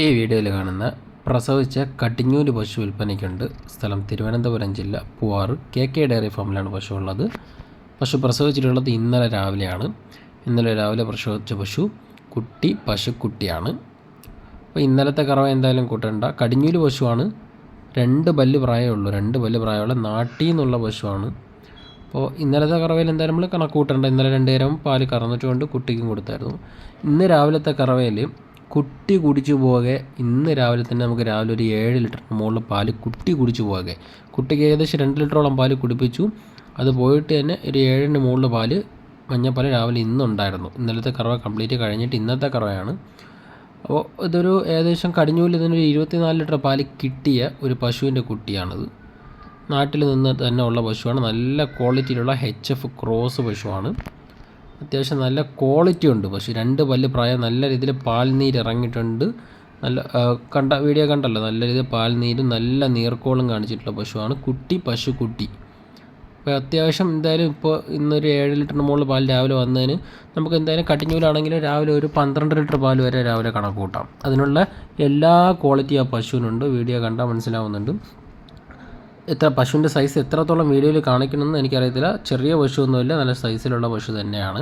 ഈ വീഡിയോയിൽ കാണുന്ന പ്രസവിച്ച കട്ടിഞ്ഞൂര് പശു വിൽപ്പനയ്ക്കുണ്ട്. സ്ഥലം തിരുവനന്തപുരം ജില്ല പൂവാറ്. കെ കെ ഡയറി ഫാമിലാണ് പശു ഉള്ളത്. പശു പ്രസവിച്ചിട്ടുള്ളത് ഇന്നലെ രാവിലെയാണ്. ഇന്നലെ രാവിലെ പ്രസവിച്ച പശു കുട്ടി പശുക്കുട്ടിയാണ്. അപ്പോൾ ഇന്നലത്തെ കറവ എന്തായാലും കൂട്ടണ്ട. കടിഞ്ഞൂൽ പശുവാണ്. രണ്ട് പല്ല് പ്രായമുള്ളൂ. രണ്ട് പല്ല് പ്രായമുള്ള നാട്ടിൽ നിന്നുള്ള പശുവാണ്. അപ്പോൾ ഇന്നലത്തെ കറവയിൽ എന്തായാലും നമ്മൾ കണക്ക് കൂട്ടേണ്ട. ഇന്നലെ രണ്ട് നേരം പാൽ കറന്നിട്ടുകൊണ്ട് കുട്ടിക്കും കൊടുത്തായിരുന്നു. ഇന്ന് രാവിലത്തെ കറവയിൽ കുട്ടി കുടിച്ചു പോകെ ഇന്ന് രാവിലെ തന്നെ നമുക്ക് രാവിലെ ഒരു ഏഴ് ലിറ്ററിന് മുകളിൽ പാൽ കുട്ടി കുടിച്ചു പോകെ കുട്ടിക്ക് ഏകദേശം രണ്ട് ലിറ്ററോളം പാൽ കുടിപ്പിച്ചു. അത് പോയിട്ട് തന്നെ ഒരു ഏഴിന് മുകളിൽ പാൽ മഞ്ഞപ്പാൽ രാവിലെ ഇന്നുണ്ടായിരുന്നു. ഇന്നലത്തെ കറവ കംപ്ലീറ്റ് കഴിഞ്ഞിട്ട് ഇന്നത്തെ കറവയാണ്. അപ്പോൾ ഇതൊരു ഏകദേശം കടിഞ്ഞൂൽ ഇതിനൊരു ഇരുപത്തിനാല് ലിറ്റർ പാൽ കിട്ടിയ ഒരു പശുവിന്റെ കുട്ടിയാണിത്. നാട്ടിൽ നിന്ന് തന്നെ ഉള്ള പശുവാണ്. നല്ല ക്വാളിറ്റിയിലുള്ള എച്ച് എഫ് ക്രോസ് പശുവാണ്. അത്യാവശ്യം നല്ല ക്വാളിറ്റി ഉണ്ട്. പക്ഷേ രണ്ട് പല്ല് പ്രായം നല്ല രീതിയിൽ പാൽനീര് ഇറങ്ങിയിട്ടുണ്ട്. നല്ല കണ്ട വീഡിയോ കണ്ടല്ലോ? നല്ല രീതിയിൽ പാൽനീരും നല്ല നീർക്കോളും കാണിച്ചിട്ടുള്ള പശുവാണ്. കുട്ടി പശു കുട്ടി. അപ്പോൾ അത്യാവശ്യം എന്തായാലും ഇപ്പോൾ ഇന്നൊരു ഏഴ് ലിറ്ററിന് മുകളിൽ പാൽ രാവിലെ വന്നതിന് നമുക്ക് എന്തായാലും കട്ടിഞ്ഞൂലാണെങ്കിലും രാവിലെ ഒരു പന്ത്രണ്ട് ലിറ്റർ പാൽ വരെ രാവിലെ കണക്ക് കൂട്ടാം. അതിനുള്ള എല്ലാ ക്വാളിറ്റി ആ പശുവിനുണ്ട്. വീഡിയോ കണ്ടാൽ മനസ്സിലാവുന്നുണ്ട്. എത്ര പശുവിന്റെ സൈസ് എത്രത്തോളം വീഡിയോയിൽ കാണിക്കണമെന്ന് എനിക്കറിയത്തില്ല. ചെറിയ പശുവൊന്നുമില്ല നല്ല സൈസിലുള്ള പശു തന്നെയാണ്.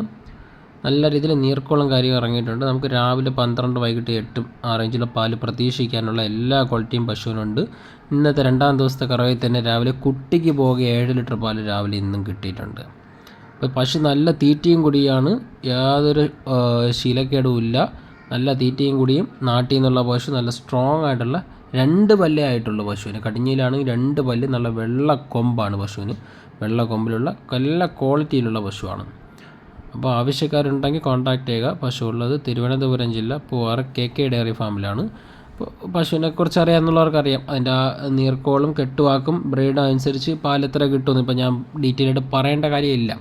നല്ല രീതിയിൽ നീർക്കോളം കാര്യം ഇറങ്ങിയിട്ടുണ്ട്. നമുക്ക് രാവിലെ പന്ത്രണ്ട് വൈകിട്ട് എട്ടും ആ റേഞ്ചിലെ പാൽ പ്രതീക്ഷിക്കാനുള്ള എല്ലാ ക്വാളിറ്റിയും പശുവിനുണ്ട്. ഇന്നത്തെ രണ്ടാം ദിവസത്തെ കറവയിൽ തന്നെ രാവിലെ കുട്ടിക്ക് പോകെ ഏഴ് ലിറ്റർ പാൽ രാവിലെ ഇന്നും കിട്ടിയിട്ടുണ്ട്. അപ്പോൾ പശു നല്ല തീറ്റയും കൂടിയാണ്. യാതൊരു ശീലക്കേടുമില്ല നല്ല തീറ്റയും കൂടിയും നാട്ടിൽ നിന്നുള്ള പശു നല്ല സ്ട്രോങ് ആയിട്ടുള്ള രണ്ട് പല്ലേ ആയിട്ടുള്ളൂ പശുവിന്. കടിഞ്ഞിലാണെങ്കിൽ രണ്ട് പല്ല് നല്ല വെള്ള കൊമ്പാണ് പശുവിന്. വെള്ള കൊമ്പിലുള്ള നല്ല ക്വാളിറ്റിയിലുള്ള പശുവാണ്. അപ്പോൾ ആവശ്യക്കാരുണ്ടെങ്കിൽ കോൺടാക്റ്റ് ചെയ്യുക. പശു ഉള്ളത് തിരുവനന്തപുരം ജില്ല പൂവാറ് കെ കെ ഡയറി ഫാമിലാണ്. അപ്പോൾ പശുവിനെ കുറിച്ച് അറിയാമെന്നുള്ളവർക്ക് അറിയാം. അതിന്റെ ആ നീർക്കോളും കെട്ടുവാക്കും ബ്രീഡ് അനുസരിച്ച് പാലെത്ര കിട്ടുമെന്ന് ഇപ്പോൾ ഞാൻ ഡീറ്റെയിൽ ആയിട്ട് പറയേണ്ട കാര്യമില്ല.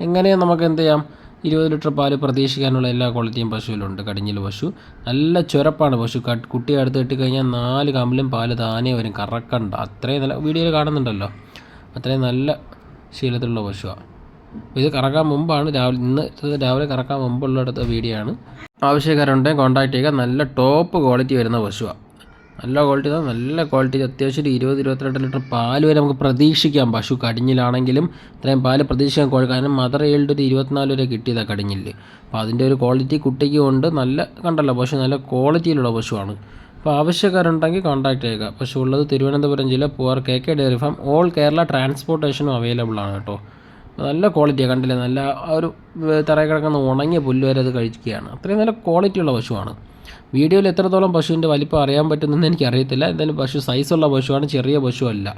എങ്ങനെ നമുക്ക് എന്ത് ചെയ്യാം? ഇരുപത് ലിറ്റർ പാൽ പ്രതീക്ഷിക്കാനുള്ള എല്ലാ ക്വാളിറ്റിയും പശുവിലുണ്ട്. കടിഞ്ഞിൽ പശു. നല്ല ചുരപ്പാണ് പശു. കുട്ടി അടുത്ത് കെട്ടിക്കഴിഞ്ഞാൽ നാല് കമ്പിലും പാൽ താനേ വരും. കറക്കണ്ട. അത്രയും നല്ല വീഡിയോയിൽ കാണുന്നുണ്ടല്ലോ. അത്രയും നല്ല ശീലത്തിലുള്ള പശുവാണ് ഇത് കറക്കാൻ മുമ്പാണ്. രാവിലെ ഇന്ന് രാവിലെ കറക്കാൻ മുമ്പുള്ള അടുത്ത വീഡിയോ ആണ്. ആവശ്യക്കാരുണ്ടെങ്കിൽ കോൺടാക്ട് ചെയ്യുക. നല്ല ടോപ്പ് ക്വാളിറ്റി വരുന്ന പശുവാണ് നല്ല ക്വാളിറ്റി നല്ല ക്വാളിറ്റി അത്യാവശ്യം ഒരു ഇരുപത് ഇരുപത്തിരണ്ട് ലിറ്റർ പാൽ വരെ നമുക്ക് പ്രതീക്ഷിക്കാം. പശു കടിഞ്ഞിലാണെങ്കിലും ഇത്രയും പാൽ പ്രതീക്ഷിക്കാൻ കാരണം മദർ ഏൾഡ് ഒരു ഇരുപത്തിനാല് വരെ കിട്ടിയതാണ് കടിഞ്ഞിൽ. അപ്പോൾ അതിന്റെ ഒരു ക്വാളിറ്റി കുട്ടിക്ക് ഉണ്ട്. നല്ല കണ്ടല്ലോ പശു നല്ല ക്വാളിറ്റിയിലുള്ള പശുവാണ്. അപ്പോൾ ആവശ്യക്കാരുണ്ടെങ്കിൽ കോൺടാക്ട് ചെയ്യുക പശു ഉള്ളത് തിരുവനന്തപുരം ജില്ല പൂർ K K dairy farm. All Kerala ട്രാൻസ്പോർട്ടേഷനും available ആണ് കേട്ടോ. നല്ല ക്വാളിറ്റിയാണ് കണ്ടില്ലേ? നല്ല ഒരു തറയിൽ കിടക്കുന്ന ഉണങ്ങിയ പുല്ല് വരെ അത് കഴിക്കുകയാണ്. അത്രയും നല്ല ക്വാളിറ്റിയുള്ള പശുവാണ്. വീഡിയോയിൽ എത്രത്തോളം പശുവിന്റെ വലിപ്പം അറിയാൻ പറ്റുന്നതെന്ന് എനിക്കറിയത്തില്ല. എന്തായാലും പശു സൈസുള്ള പശുവാണ് ചെറിയ പശുവല്ല.